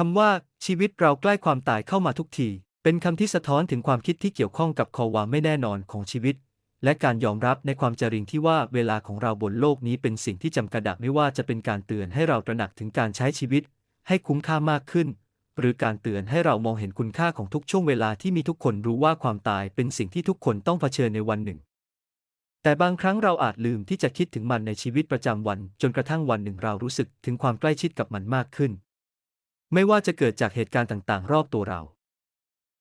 คำว่า ชีวิตเราใกล้ความตายเข้ามาทุกที เป็นคำที่สะท้อนถึงความคิดที่เกี่ยวข้องกับขความไม่แน่นอนของชีวิต และการยอมรับในความจริงที่ว่าเวลาของเราบนโลกนี้เป็นสิ่งที่จำกัดไม่ว่าจะเป็นการเตือนให้เราตระหนักถึงการใช้ชีวิต ให้คุ้มค่ามากขึ้น หรือการเตือนให้เรามองเห็นคุณค่าของทุกช่วงเวลาที่มีทุกคนรู้ว่าความตายเป็นสิ่งที่ทุกคนต้องเผชิญในวันหนึ่งแต่บางครั้งเราอาจลืมที่จะคิดถึงมันในชีวิตประจำวัน จนกระทั่งวันหนึ่งเรารู้สึกถึงความใกล้ชิดกับมันมากขึ้น ไม่ว่าจะเกิดจากเหตุการณ์ต่างๆ รอบตัวเรา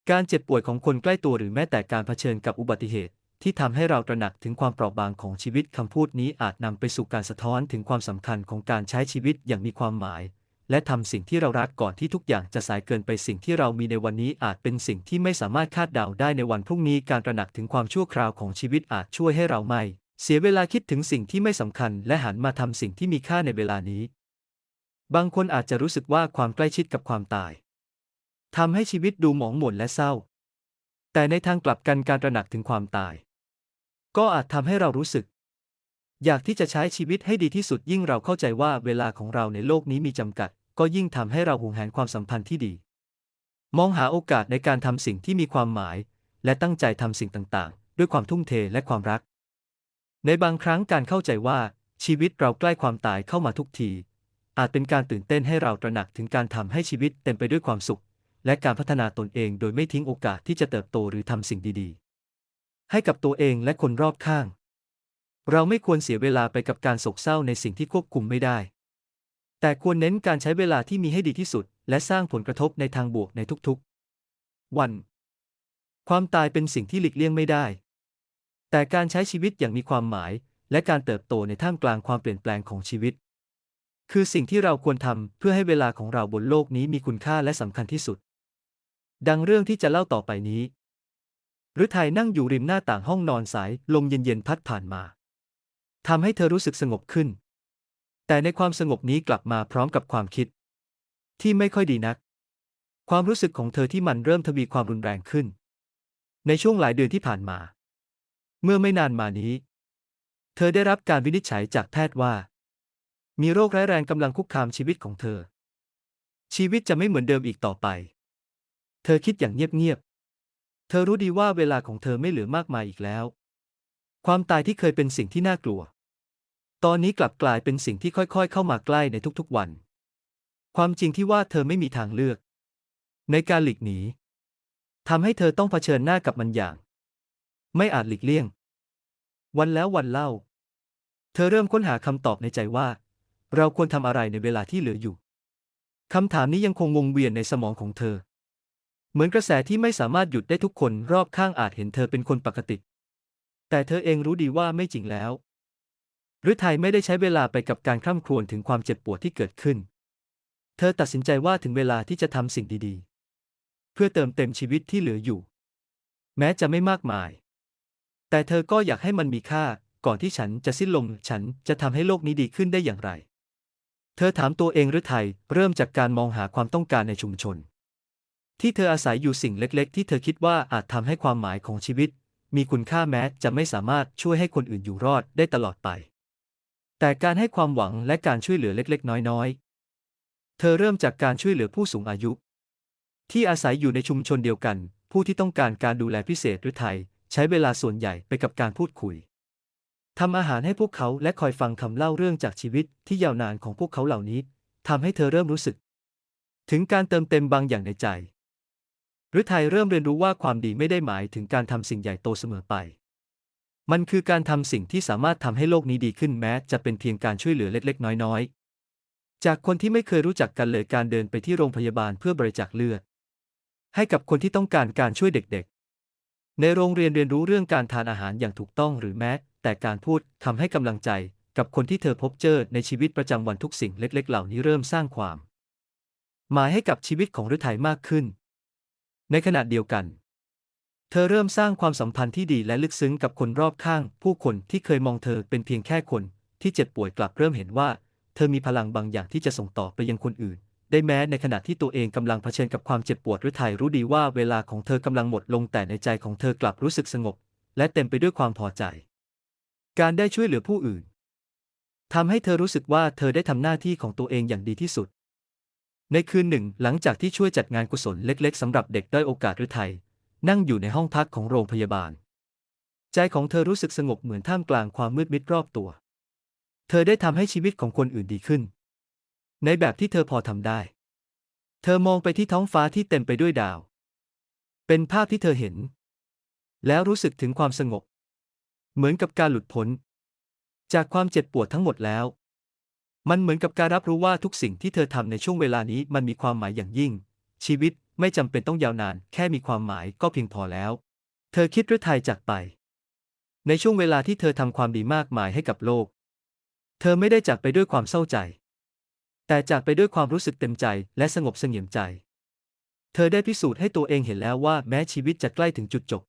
การเจ็บป่วยของคนใกล้ตัวหรือแม้แต่การเผชิญกับอุบัติเหตุ ที่ทำให้เราตระหนักถึงความเปราะบางของชีวิตคำพูดนี้อาจนำไปสู่การสะท้อนถึงความสำคัญของการใช้ชีวิตอย่างมีความหมาย และทำสิ่งที่เรารักก่อนที่ทุกอย่างจะสายเกินไปสิ่งที่เรามีในวันนี้อาจเป็นสิ่งที่ไม่สามารถคาดเดาได้ในวันพรุ่งนี้การตระหนักถึงความชั่วคราวของชีวิตอาจช่วยให้เราไม่ เสียเวลาคิดถึงสิ่งที่ไม่สำคัญ และหันมาทำสิ่งที่มีค่าในเวลานี้ บางคนอาจจะรู้สึกว่าความใกล้ชิดกับความตายทำให้ชีวิตดูหมองหม่นและเศร้า แต่ในทางกลับกันการตระหนักถึงความตาย ก็อาจทำให้เรารู้สึก อยากที่จะใช้ชีวิตให้ดีที่สุดยิ่งเราเข้าใจว่าเวลาของเราในโลกนี้มีจำกัด ก็ยิ่งทำให้เราหวงแหนความสัมพันธ์ที่ดี มองหาโอกาสในการทำสิ่งที่มีความหมาย และตั้งใจทำสิ่งต่างๆ ด้วยความทุ่มเทและความรัก ในบางครั้งการเข้าใจว่าชีวิตเราใกล้ความตายเข้ามาทุกที อาจเป็นการตื่นเต้นให้เราตระหนักถึงการทำให้ชีวิตเต็มไปด้วยความสุข และการพัฒนาตนเองโดยไม่ทิ้งโอกาสที่จะเติบโตหรือทำสิ่งดีๆ ให้กับตัวเองและคนรอบข้าง เราไม่ควรเสียเวลาไปกับการโศกเศร้าในสิ่งที่ควบคุมไม่ได้ แต่ควรเน้นการใช้เวลาที่มีให้ดีที่สุด และสร้างผลกระทบในทางบวกในทุกๆ วัน ความตายเป็นสิ่งที่หลีกเลี่ยงไม่ได้ แต่การใช้ชีวิตอย่างมีความหมาย และการเติบโตในท่ามกลางความเปลี่ยนแปลงของชีวิต คือสิ่งที่เราควรทำเพื่อให้เวลาของเราบนโลกนี้มีคุณค่าและสำคัญที่สุด ดังเรื่องที่จะเล่าต่อไปนี้ฤทัยนั่งอยู่ริมหน้าต่างห้องนอนสายลมเย็นๆพัดผ่านมาทำให้เธอรู้สึกสงบขึ้น แต่ในความสงบนี้กลับมาพร้อมกับความคิด ที่ไม่ค่อยดีนัก ความรู้สึกของเธอที่มันเริ่มทวีความรุนแรงขึ้น ในช่วงหลายเดือนที่ผ่านมา เมื่อไม่นานมานี้ เธอได้รับการวินิจฉัยจากแพทย์ว่า มีโรคร้ายแรงกำลังคุกคามชีวิตของเธอ ชีวิตจะไม่เหมือนเดิมอีกต่อไป เธอคิดอย่างเงียบๆ เธอรู้ดีว่าเวลาของเธอไม่เหลือมากมายอีกแล้ว ความตายที่เคยเป็นสิ่งที่น่ากลัว ตอนนี้กลับกลายเป็นสิ่งที่ค่อยๆ เข้ามาใกล้ในทุกๆวัน ความจริงที่ว่าเธอไม่มีทางเลือก ในการหลีกหนีทำให้เธอต้องเผชิญหน้ากับมันอย่าง ไม่อาจหลีกเลี่ยง วันแล้ววันเล่า เธอเริ่มค้นหาคำตอบในใจว่า เราควรทำอะไรในเวลาที่เหลืออยู่คำถามนี้ยังคงวงเวียนในสมองของเธอ เหมือนกระแสที่ไม่สามารถหยุดได้ทุกคนรอบข้างอาจเห็นเธอเป็นคนปกติ แต่เธอเองรู้ดีว่าไม่จริงแล้วฤทัยไม่ได้ใช้เวลาไปกับการคร่ำครวญถึงความเจ็บปวดที่เกิดขึ้น เธอตัดสินใจว่าถึงเวลาที่จะทำสิ่งดีๆ เพื่อเติมเต็มชีวิตที่เหลืออยู่ แม้จะไม่มากมาย แต่เธอก็อยากให้มันมีค่า ก่อนที่ฉันจะสิ้นลม ฉันจะทำให้โลกนี้ดีขึ้นได้อย่างไร เธอถามตัวเองฤทัยเริ่มจากการมองหาความต้องการในชุมชน ที่เธออาศัยอยู่สิ่งเล็กๆ ที่เธอคิดว่าอาจทำให้ความหมายของชีวิต มีคุณค่าแม้จะไม่สามารถช่วยให้คนอื่นอยู่รอดได้ตลอดไป แต่การให้ความหวังและการช่วยเหลือเล็กๆ น้อยๆ เธอเริ่มจากการช่วยเหลือผู้สูงอายุ ที่อาศัยอยู่ในชุมชนเดียวกัน ผู้ที่ต้องการการดูแลพิเศษหรือไทย ใช้เวลาส่วนใหญ่ไปกับการพูดคุย ทำอาหารให้พวกเขาและคอยฟังคำเล่าเรื่องจากชีวิตที่ยาวนานของพวกเขาเหล่านี้ทำให้เธอเริ่มรู้สึก ถึงการเติมเต็มบางอย่างในใจฤทัยเริ่มเรียนรู้ว่าความดีไม่ได้หมายถึงการทำสิ่งใหญ่โตเสมอไป มันคือการทำสิ่งที่สามารถทำให้โลกนี้ดีขึ้นแม้ จะเป็นเพียงการช่วยเหลือเล็กๆ น้อยๆ จากคนที่ไม่เคยรู้จักกันเลยการเดินไปที่โรงพยาบาลเพื่อบริจาคเลือด ให้กับคนที่ต้องการการช่วยเด็กๆ ในโรงเรียนเรียนรู้เรื่องการทานอาหารอย่างถูกต้องหรือแม้ แต่การพูดคำให้กำลังใจกับคนที่เธอพบเจอในชีวิตประจำวันทุกสิ่งเล็ก ๆ เหล่านี้เริ่มสร้างความ หมายให้กับชีวิตของฤทัยมากขึ้น ในขณะเดียวกัน เธอเริ่มสร้างความสัมพันธ์ที่ดีและลึกซึ้งกับคนรอบข้าง ผู้คนที่เคยมองเธอเป็นเพียงแค่คน ที่เจ็บป่วยกลับเริ่มเห็นว่า เธอมีพลังบางอย่างที่จะส่งต่อไปยังคนอื่น ได้แม้ในขณะที่ตัวเองกำลังเผชิญกับความเจ็บปวดฤทัยรู้ดีว่าเวลาของเธอกำลังหมดลงแต่ในใจของเธอกลับรู้สึกสงบ และเต็มไปด้วยความพอใจ การได้ช่วยเหลือผู้อื่นทำให้เธอรู้สึกว่าเธอได้ทำหน้าที่ของตัวเองอย่างดีที่สุด ในคืนหนึ่งหลังจากที่ช่วยจัดงานกุศลเล็ก ๆสำหรับเด็กด้อยโอกาสหรือไทย นั่งอยู่ในห้องพักของโรงพยาบาล ใจของเธอรู้สึกสงบเหมือนท่ามกลางความมืดมิดรอบตัว เธอได้ทำให้ชีวิตของคนอื่นดีขึ้น ในแบบที่เธอพอทำได้ เธอมองไปที่ท้องฟ้าที่เต็มไปด้วยดาว เป็นภาพที่เธอเห็น แล้วรู้สึกถึงความสงบ เหมือนกับการหลุดพ้น จากความเจ็บปวดทั้งหมดแล้ว มันเหมือนกับการรับรู้ว่าทุกสิ่งที่เธอทำในช่วงเวลานี้มันมีความหมายอย่างยิ่ง ชีวิตไม่จำเป็นต้องยาวนาน แค่มีความหมายก็เพียงพอแล้ว เธอคิดฤทัยจากไป ในช่วงเวลาที่เธอทำความดีมากมายให้กับโลก เธอไม่ได้จากไปด้วยความเศร้าใจ แต่จากไปด้วยความรู้สึกเต็มใจและสงบเสงี่ยมใจ เธอได้พิสูจน์ให้ตัวเองเห็นแล้วว่าแม้ชีวิตจะใกล้ถึงจุดจบ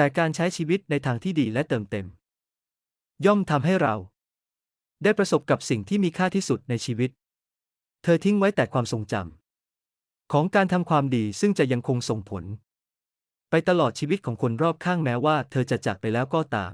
แต่การใช้ชีวิตในทางที่ดีและเติมเต็ม ย่อมทำให้เรา ได้ประสบกับสิ่งที่มีค่าที่สุดในชีวิต เธอทิ้งไว้แต่ความทรงจำของการทำความดีซึ่งจะยังคงส่งผล ไปตลอดชีวิตของคนรอบข้างแม้ว่าเธอจะจากไปแล้วก็ตาม